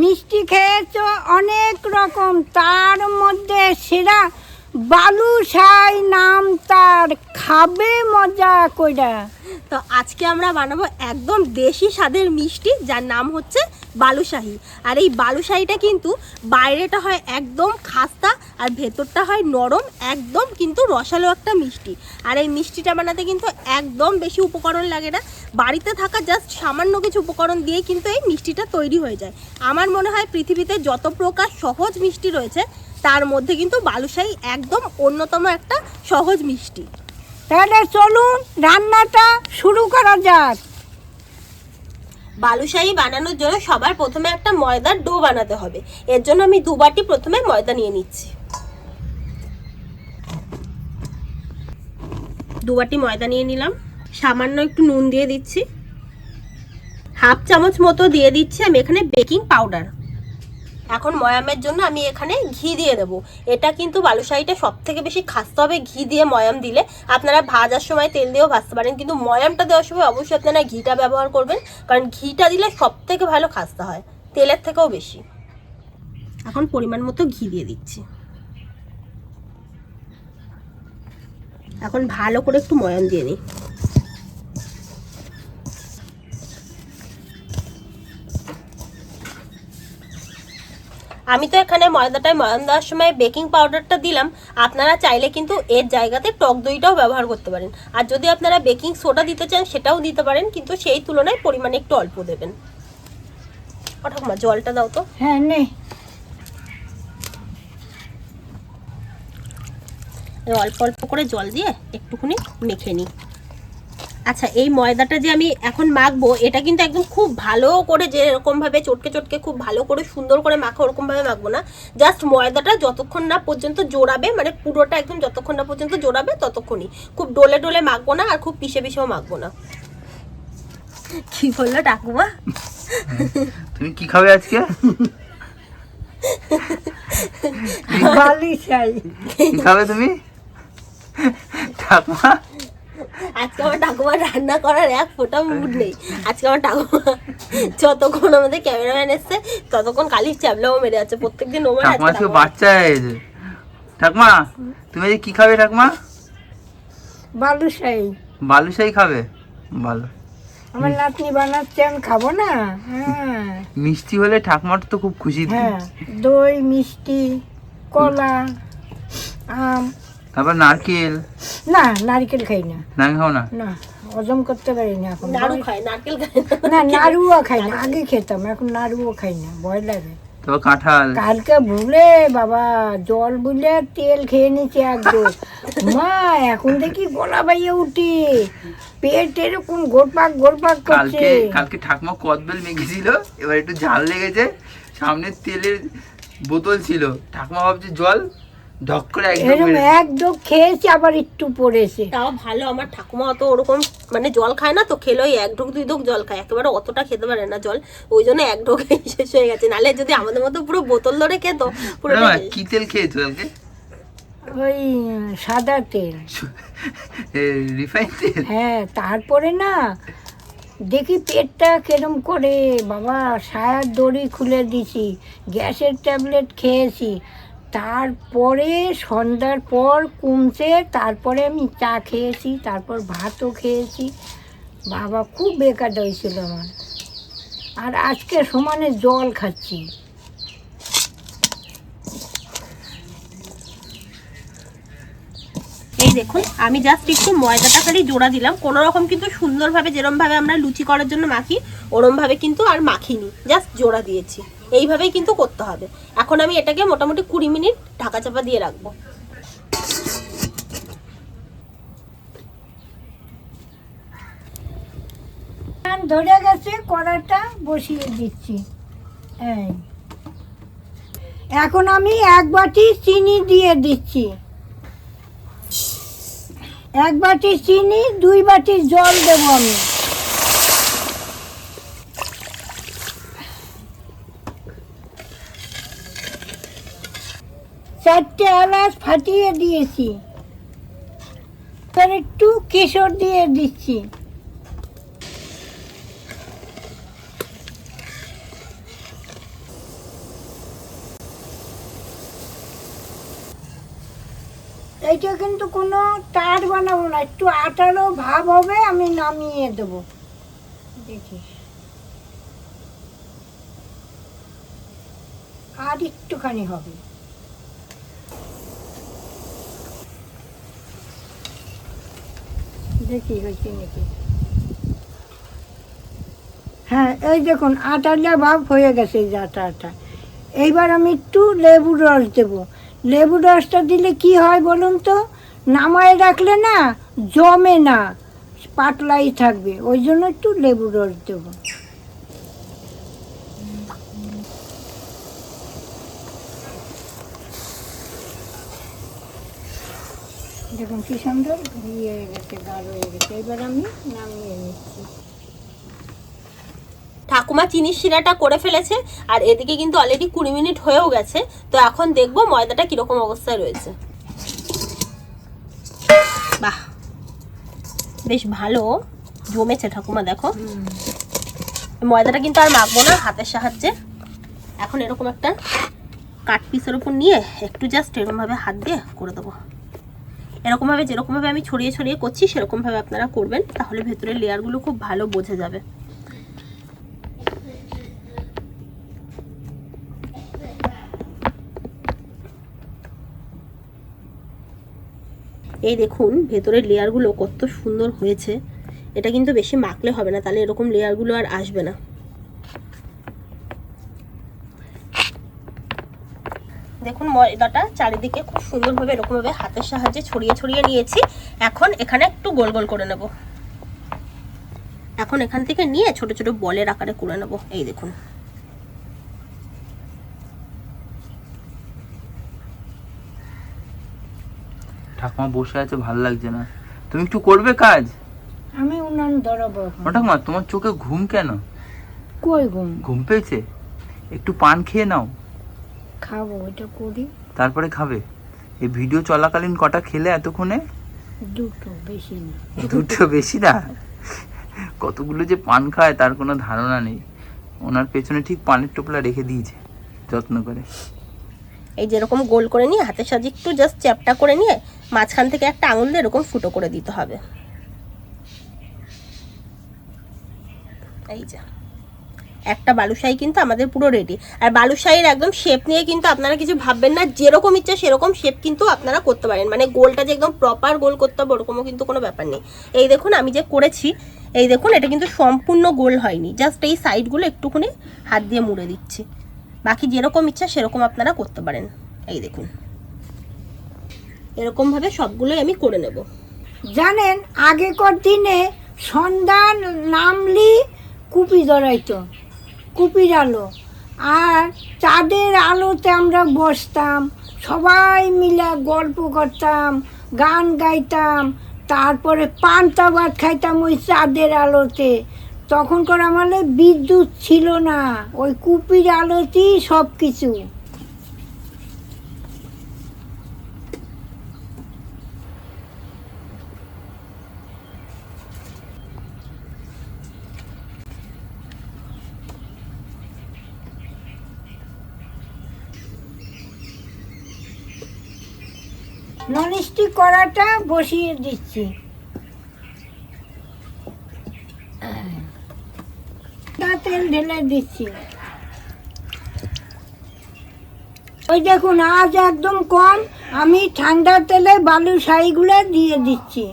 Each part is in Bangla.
মিষ্টি খেয়েছ অনেক রকম, তার মধ্যে সেরা বালুশাই নাম তার, খাবে মজা কইরা। তো আজকে আমরা বানাবো একদম দেশি স্বাদের মিষ্টি, যার নাম হচ্ছে বালুশাহি। আর এই বালুশাহিটা কিন্তু বাইরেটা হয় একদম খাস্তা আর ভেতরটা হয় নরম, একদম কিন্তু রসালো একটা মিষ্টি। আর এই মিষ্টিটা বানাতে কিন্তু একদম বেশি উপকরণ লাগে না। বাড়িতে থাকা জাস্ট সামান্য কিছু উপকরণ দিয়েই কিন্তু এই মিষ্টিটা তৈরি হয়ে যায়। আমার মনে হয় পৃথিবীতে যত প্রকার সহজ মিষ্টি রয়েছে, তার মধ্যে কিন্তু বালুশাহি একদম অন্যতম একটা সহজ মিষ্টি। তাহলে চলুন রান্নাটা শুরু করা যাক। বালুশাহি বানানোর জন্য সবার প্রথমে একটা ময়দার ডো বানাতে হবে। এর জন্য আমি দু বাটি প্রথমে ময়দা নিয়ে নিচ্ছি। দু বাটি ময়দা নিয়ে নিলাম। সামান্য একটু নুন দিয়ে দিচ্ছি। হাফ চামচ মতো দিয়ে দিচ্ছি। আমি এখানে বেকিং পাউডার। এখন ময়ামের জন্য আমি এখানে ঘি দিয়ে দেবো। এটা কিন্তু বালুশাহিটা সব থেকে বেশি খাসতে হবে, ঘি দিয়ে ময়াম দিলে। আপনারা ভাজার সময় তেল দিয়েও ভাজতে পারেন, কিন্তু ময়ামটা দেওয়ার সময় অবশ্যই আপনারা ঘিটা ব্যবহার করবেন, কারণ ঘিটা দিলে সব থেকে ভালো খাসতে হয়, তেলের থেকেও বেশি। এখন পরিমাণ মতো ঘি দিয়ে দিচ্ছি। এখন ভালো করে একটু ময়াম দিয়ে নিই। আমি তো এখানে ময়দাটায় ময়াম দেওয়ার সময় বেকিং পাউডারটা দিলাম। আপনারা চাইলে কিন্তু এর জায়গাতে টক দইটাও ব্যবহার করতে পারেন। আর যদি আপনারা বেকিং সোডা দিতে চান সেটাও দিতে পারেন কিন্তু সেই তুলনায় পরিমাণে একটু অল্প দেবেন। ঠাকুমা জলটা দাও তো। হ্যাঁ নে অল্প অল্প করে জল দিয়ে একটুখানি মেখে নিই। আচ্ছা এই ময়দাটা যে আমি এখন মাখবো এটা কিন্তু একদম খুব ভালো করে যে এরকমভাবে চটকে চটকে খুব ভালো করে সুন্দর করে মাখা ওরকমভাবে মাখবো না। জাস্ট ময়দাটা যতক্ষণ না পর্যন্ত জোড়াবে মানে পুরোটা একদম যতক্ষণ না পর্যন্ত জোড়াবে ততক্ষণই। খুব ডোলে ডোলে মাখবো না আর খুব পিষে পিষেও মাখবো না। কি বলল ঠাকুমা? তুমি কি খাবে আজকে? বালুশাই কি খাবে তুমি? ঠাকুমা? আজকে আমার ঠাকুমা রান্না করার এক ফোঁটা মুড নেই। আজকে আমার ঠাকুমা যতক্ষণ আমাদের ক্যামেরাম্যান এসছে ততক্ষণ কালির চ্যাবলাও মেরে যাচ্ছে প্রত্যেকদিন ওমার ঠাকুমা আজকে বাচ্চা হয়েছে ঠাকুমা তুমি কি খাবে ঠাকুমা? বালুশাই বালুশাই খাবে? ভালো আমার নাতনি বানাচ্ছে আমি খাব না? হ্যাঁ। মিষ্টি হলে ঠাকুমার তো খুব খুশি। হ্যাঁ। দই মিষ্টি কলা আম। তারপর নারকেল? না নারকেল খাই না। না খাও না? না হজম করতে পারি না এখন। নাড়ু খায় নারকেল খায় না। নাড়ুও খাই না। আগে খেতাম এখন নাড়ুও খাই না ভয় লাগে। তারপর কাঁঠাল? কালকে ভুলে বাবা জল বুলে তেল খেয়ে নিচ্ছে একদম। মা এখন দেখি গলা বাইয়ে উঠি। পেট এরকম গোড়পাক গোড়পাক করছে। কালকে কালকে ঠাকুমা কদবেল মেখেছিল এবার একটু ঝাল লেগেছে। সামনে তেলের বোতল ছিল। ঠাকুমা ভাবছে জল ঢক করে একদম এরকম মেরে- একদম খেয়েছে আবার একটু পড়েছে। তাও ভালো আমার ঠাকুমা অত ওরকম মানে জল খায় না তো খেলো ওই এক ঢোক দুই ঢোক জল খায় একেবারে অতটা খেতে পারে না জল ওই জন্য এক ঢোক শেষ হয়ে গেছে। নালে যদি আমাদের মতো পুরো বোতল ধরে খেত পুরো ঠাকুমা, কি তেল খেয়েছো কালকে? ওই সাদা তেল। রিফাইন তেল? হ্যাঁ তারপরে না দেখি পেটটা কেরম করে বাবা সায়ার দড়ি খুলে দিছি গ্যাসের ট্যাবলেট খেয়েছি। তারপরে সন্ধ্যার পর কমছে তারপরে আমি চা খেয়েছি, তারপর ভাতও খেয়েছি। বাবা খুব বেকার হয়েছিল আমার। আর আজকে সমানে জল খাচ্ছি। এই দেখুন, আমি জাস্ট একটু ময়দাটা খালি জোড়া দিলাম। কোনো রকম কিন্তু সুন্দরভাবে, যেরমভাবে আমরা লুচি করার জন্য মাখি, ওরমভাবে কিন্তু আর মাখিনি। জাস্ট জোড়া দিয়েছি। এইভাবেই কিন্তু করতে হবে। এখন আমি এটাকে মোটামুটি কুড়ি মিনিট ঢাকা চাপা দিয়ে রাখব। ধরে গেছে কড়াটা বসিয়ে দিচ্ছি। এখন আমি এক বাটি চিনি দিয়ে দিচ্ছি। এক বাটি চিনি, দুই বাটি জল দেবো আমি। চারটে আলাস ফাটিয়ে দিয়েছি। তার একটু কেশর দিয়ে দিচ্ছি। এইটা কিন্তু কোনো টাট বানাবো না, একটু আটারও ভাব হবে, আমি নামিয়ে দেবো। দেখি। আর একটুখানি হবে। দেখি, হয়েছে নাকি? হ্যাঁ এই দেখুন আটা যা ভাব হয়ে গেছে এই যে আটা আটা এইবার আমি একটু লেবুর রস দেবো। লেবুর রসটা দিলে কি হয় বলুন তো? নামায় রাখলে না, জমে না, পাতলাই থাকবে। ওই জন্য একটু লেবুর রস দেবো। দেখুন কি সুন্দর ইয়ে হয়ে গেছে গাঢ় হয়ে গেছে। এবার আমি নামিয়ে নিচ্ছি। ঠাকুমা চিনির শিরাটা করে ফেলেছে আর এদিকে কিন্তু অলরেডি কুড়ি মিনিট হয়েও গেছে। তো এখন দেখব ময়দাটা কীরকম অবস্থায় রয়েছে। বাহ! বেশ ভালো জমেছে ঠাকুমা দেখো। ময়দাটা কিন্তু আর মাখবো না হাতের সাহায্যে। এখন এরকম একটা কাঠ পিসের উপর নিয়ে একটু জাস্ট এরকমভাবে হাত দিয়ে করে দেবো। এরকমভাবে যেরকমভাবে আমি ছড়িয়ে ছড়িয়ে করছি, সেরকমভাবে আপনারা করবেন। তাহলে ভেতরের লেয়ারগুলো খুব ভালো বোঝা যাবে। এই দেখুন, ভেতরের লেয়ারগুলো কত সুন্দর হয়েছে। এটা কিন্তু বেশি মাখলে হবে না, তাহলে এরকম লেয়ারগুলো আর আসবে না। দেখুন ময়দাটা চারিদিকে খুব সুন্দরভাবে এরকমভাবে হাতের সাহায্যে ছড়িয়ে ছড়িয়ে নিয়েছি। এখন এখানে একটু গোল গোল করে নেব। এখন এখান থেকে নিয়ে ছোট ছোট বলের আকারে করে নেব। এই দেখুন। ঠাকুমা বসে আছে ভালো লাগছে না। তুমি একটু করবে কাজ? আমি উনান ধরাবো এখন। ঠাকুমা তোমার চোখে ঘুম কেন? কই ঘুম? ঘুম পেয়েছে? একটু পান খেয়ে নাও। খাব এটা করি। তারপরে খাবে? এই ভিডিও চলাকালীন কটা খেলে এতক্ষণে? দুটো বেশি না। দুটো বেশি না? কতগুলো যে পান খায় তার কোনো ধারণা নেই। ওনার পেছনে ঠিক পানের টোপলা রেখে দিয়েছে যত্ন করে। এই যেরকম গোল করে নিয়ে হাতের সাহায্যে একটু জাস্ট চ্যাপটা করে নিয়ে মাঝখান থেকে একটা আঙুল দিয়ে এরকম ফুটো করে দিতে হবে। এই যে। একটা বালুশাহী কিন্তু আমাদের পুরো রেডি আর বালুশাহীর একদম শেপ নিয়ে কিন্তু আপনারা কিছু ভাববেন না, যেরকম ইচ্ছা সেরকম শেপ কিন্তু আপনারা করতে পারেন। মানে গোলটা যে একদম প্রপার গোল করতে হবে ওরকমও কিন্তু কোনো ব্যাপার নেই। এই দেখুন আমি যে করেছি, এই দেখুন এটা কিন্তু সম্পূর্ণ গোল হয়নি। জাস্ট এই সাইডগুলো একটুখানি হাত দিয়ে মুড়ে দিচ্ছি। বাকি যেরকম ইচ্ছা সেরকম আপনারা করতে পারেন। এই দেখুন। এরকমভাবে সবগুলোই আমি করে নেব। জানেন, আগেকার দিনে সন্ধান নামলি কুপি ধরাইতো কুপির আলো। আর চাঁদের আলোতে আমরা বসতাম, সবাই মিলে গল্প করতাম, গান গাইতাম, তারপরে পান্তা ভাত খাইতাম ওই চাঁদের আলোতে। তখনকার আমাদের বিদ্যুৎ ছিল না, ওই কুপির আলোতেই সব কিছু ননস্টিক কড়াটা বসিয়ে দিচ্ছি। তেল ঢেলে দিচ্ছি। ওই দেখুন আজ একদম কম আমি ঠান্ডা তেলে বালু শাড়িগুলো দিয়ে দিচ্ছি।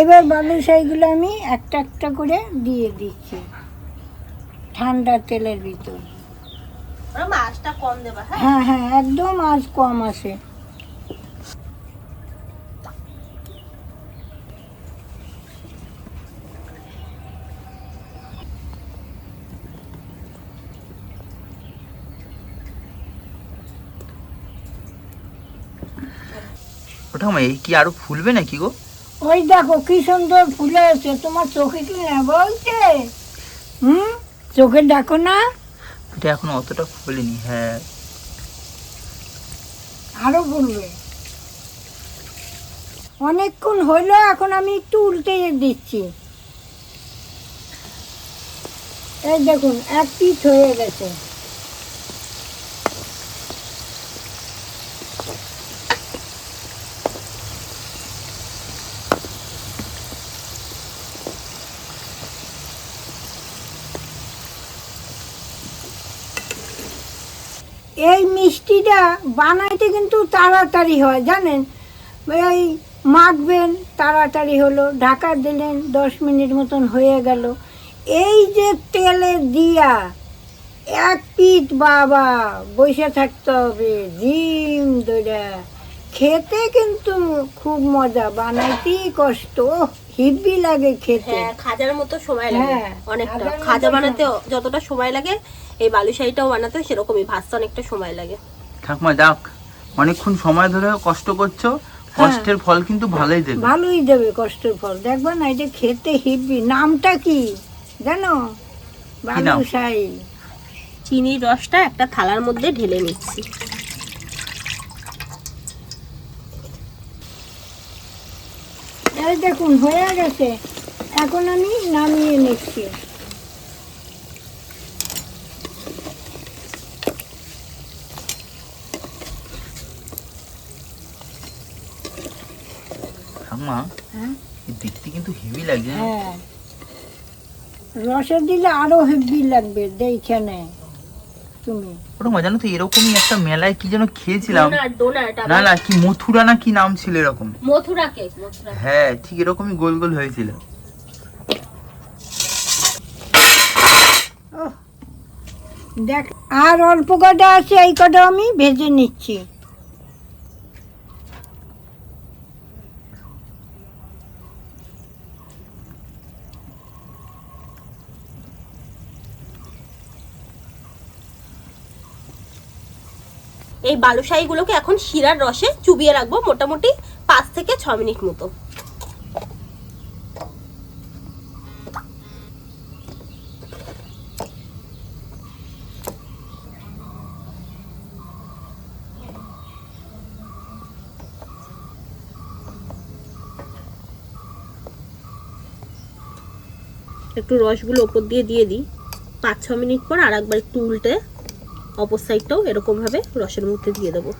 এবার বালু শাড়িগুলো আমি একটা একটা করে দিয়ে দিচ্ছি ঠান্ডা তেলের ভিতর। কম হ্যাঁ? হ্যাঁ হ্যাঁ একদম আজ কম আছে ঠাকুমা এই কি আরও ফুলবে নাকি গো? ওই দেখো কি সুন্দর ফুলে আছে তোমার চোখে কি না বলছে? হুম? চোখে দেখো না? এটা এখন অতটা ফুলেনি হ্যাঁ। আরও ফুলবে। অনেকক্ষণ হইল এখন আমি একটু উল্টে দিচ্ছি। এই দেখুন এক পিঠ হয়ে গেছে। এই মিষ্টিটা বানাইতে কিন্তু তাড়াতাড়ি হয় জানেন? এই মাখবেন তাড়াতাড়ি হলো ঢাকা দিলেন দশ মিনিট মতন হয়ে গেল। এই যে তেলে দিয়া এক পিঠ বাবা বসে থাকতে হবে ডিম দইরা খেতে কিন্তু খুব মজা বানাইতেই কষ্ট। হিব্বি লাগে খেতে। হ্যাঁ খাজার মতো সময় লাগে। হ্যাঁ, অনেকটা। খাজা বানাতে যতটা সময় লাগে এই বালুশাহিটাও বানাতে সেরকমই ভাজতে অনেকটা সময় লাগে। ঠাকুমা যাক অনেকক্ষণ সময় ধরে কষ্ট করছ কষ্টের ফল কিন্তু ভালোই দেবে। ভালোই দেবে কষ্টের ফল। দেখবে না এটা খেতে হিব্বি নামটা কি জানো? নাম? বালুশাই চিনির রসটা একটা থালার মধ্যে ঢেলে নিচ্ছি। এই দেখুন হয়ে গেছে। এখন আমি নামিয়ে নিচ্ছি। ঠাকুমা হ্যাঁ। দেখতে কিন্তু হেভি লাগছে হ্যাঁ। রসে দিলে আরও হেব্বি লাগবে দেখে তুমি। ওটা জানো তো এরকমই একটা মেলায় কি যেন খেয়েছিলাম। ডোনাট ডোনাট না না কি মথুরা না কি নাম ছিল এরকম? মথুরা কেক হ্যাঁ ঠিক এরকমই গোল গোল হয়েছিল। দেখ আর অল্প কটা আছে এই কটা আমি ভেজে নিচ্ছি। এই বালুশাহিগুলোকে এখন শিরার রসে চুবিয়ে রাখব মোটামুটি পাঁচ থেকে ছ মিনিট মতো। একটু রসগুলো ওপর দিয়ে দিয়ে দিই। পাঁচ ছ মিনিট পর আর একবার একটু উল্টে অপর সাইডটাও এরকমভাবে রসের মধ্যে দিয়ে দেবো।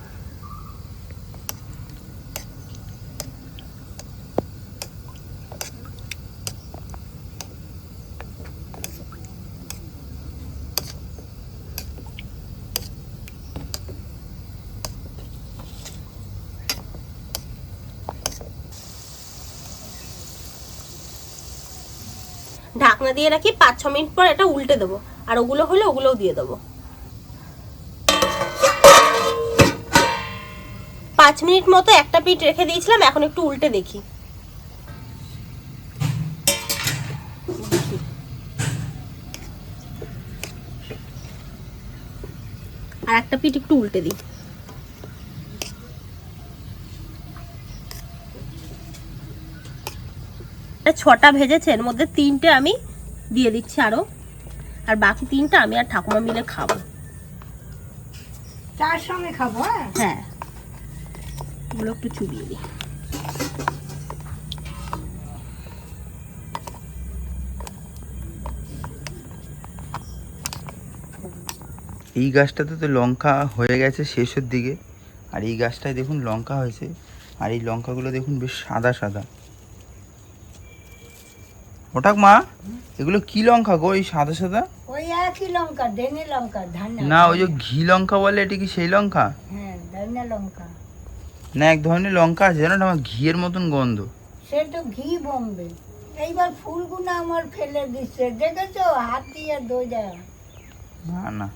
ঢাকনা দিয়ে রাখি পাঁচ ছ মিনিট পর এটা উল্টে দেবো। আর ওগুলো হলে ওগুলোও দিয়ে দেবো। পাঁচ মিনিট মতো একটা পিঠ রেখে দিয়েছিলাম এখন একটু উল্টে দেখি। আর একটা পিঠ একটু উল্টে দিই। ছটা ভেজেছে এর মধ্যে তিনটে আমি দিয়ে দিচ্ছি আরও। আর বাকি তিনটা আমি আর ঠাকুমা মিলে খাব। তার সঙ্গে খাব হ্যাঁ। এগুলো একটু চুবিয়ে দিই এই গাছটাতে তো লঙ্কা হয়ে গেছে শেষের দিকে। আর এই গাছটায় দেখুন লঙ্কা হয়েছে। আর এই লঙ্কাগুলো দেখুন বেশ সাদা সাদা। ওটাক মা এগুলো কি লঙ্কা গো এই সাদা সাদা? ওই একই লঙ্কা দেনে লঙ্কা ধানা না ওই যে ঘি লঙ্কা বলে এটা কি সেই লঙ্কা? হ্যাঁ ধানা লঙ্কা। না এক ধরনের লঙ্কা আছে জানো না আমার ঘিয়ের মতন গন্ধ। সে তো ঘি বম্বে। এইবার ফুলগুলো আমার ফেলে দিচ্ছে দেখেছ? হাত দিয়ে দোজা না না।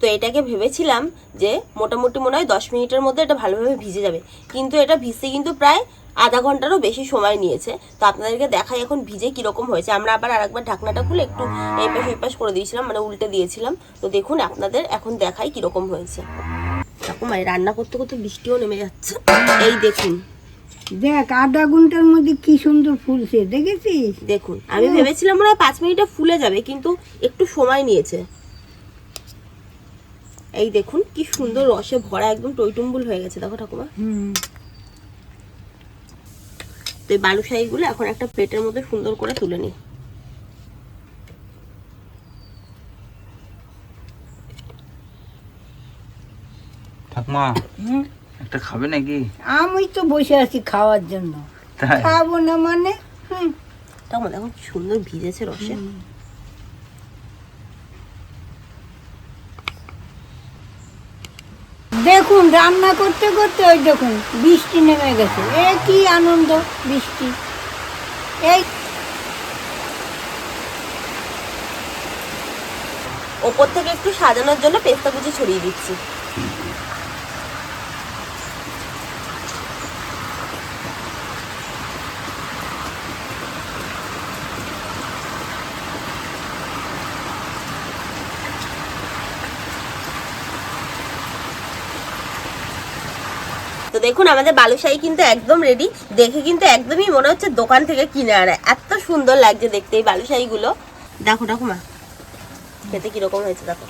তো এটাকে ভেবেছিলাম যে মোটামুটি মনে হয় দশ মিনিটের মধ্যে এটা ভালোভাবে ভিজে যাবে। কিন্তু এটা ভিজতে কিন্তু প্রায় আধা ঘন্টারও বেশি সময় নিয়েছে। তো আপনাদেরকে দেখাই এখন ভিজে কীরকম হয়েছে। আমরা আবার আরেকবার ঢাকনাটা খুলে একটু এই পাশ ওই পাশ করে দিয়েছিলাম মানে উল্টে দিয়েছিলাম। তো দেখুন আপনাদের এখন দেখাই কীরকম হয়েছে। ঠাকুমাই রান্না করতে করতে বৃষ্টিও নেমে যাচ্ছে। এই দেখুন। দেখ আধা ঘণ্টার মধ্যে কি সুন্দর ফুলছে দেখেছিস? দেখুন আমি ভেবেছিলাম মনে হয় পাঁচ মিনিটে ফুলে যাবে কিন্তু একটু সময় নিয়েছে। এই দেখুন কি সুন্দর রসে ভরা একদম টইটুম্বুল হয়ে গেছে দেখো ঠাকুমা। হুম। তো এই বালুশাহিগুলো এখন একটা প্লেটের মধ্যে সুন্দর করে তুলে নিই। একটা খাবে নাকি? আমি তো বসে আছি খাওয়ার জন্য। খাব না মানে? তখন মানে দেখো সুন্দর ভিজেছে রসে। দেখুন রান্না করতে করতে ওই দেখুন বৃষ্টি নেমে গেছে। এ কি আনন্দ বৃষ্টি। এই ওপর থেকে একটু সাজানোর জন্য পেস্তা কুচি ছড়িয়ে দিচ্ছি। দেখুন আমাদের বালুশাহী কিন্তু একদম রেডি দেখে কিন্তু একদমই মনে হচ্ছে দোকান থেকে কিনে আনা। এত সুন্দর লাগছে দেখতে এই বালুশাহীগুলো দেখো দেখো মা খেতে কীরকম হয়েছে দেখো।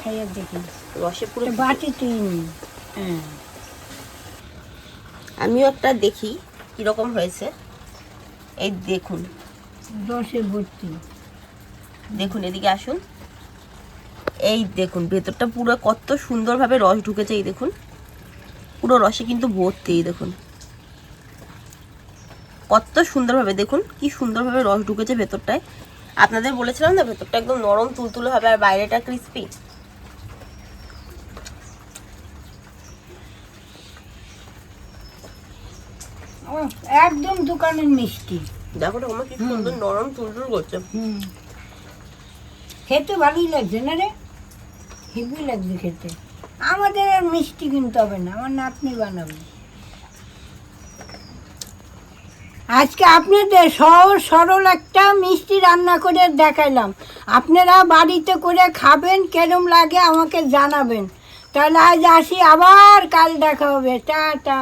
খাইয়ে দেখুন রসে পুরো বাটি হ্যাঁ। আমিও একটা দেখি কীরকম হয়েছে। এই দেখুন। রসে ভর্তি। দেখুন এদিকে আসুন। এই দেখুন ভেতরটা পুরো কত সুন্দরভাবে রস ঢুকেছে এই দেখুন। পুরো রসে কিন্তু ভর্তি দেখুন। কত সুন্দরভাবে দেখুন কি সুন্দরভাবে রস ঢুকেছে ভেতরটায়। আপনাদের বলেছিলাম না ভেতরটা একদম নরম তুলতুলে হবে আর বাইরেটা ক্রিস্পি একদম দোকানের মিষ্টি। দেখো তো আমার কি সুন্দর নরম তুলতুল করছে। হুম। খেতে ভালোই লাগছে না রে? হেভি লাগছে খেতে। আমাদের আর মিষ্টি কিনতে হবে না, আমার নাতনি বানাবে। আজকে আপনাদের সহজ, সরল একটা মিষ্টি রান্না করে দেখাইলাম। আপনারা বাড়িতে করে খাবেন, কেরম লাগে আমাকে জানাবেন। তাহলে আজ আসি, আবার কাল দেখা হবে। টাটা।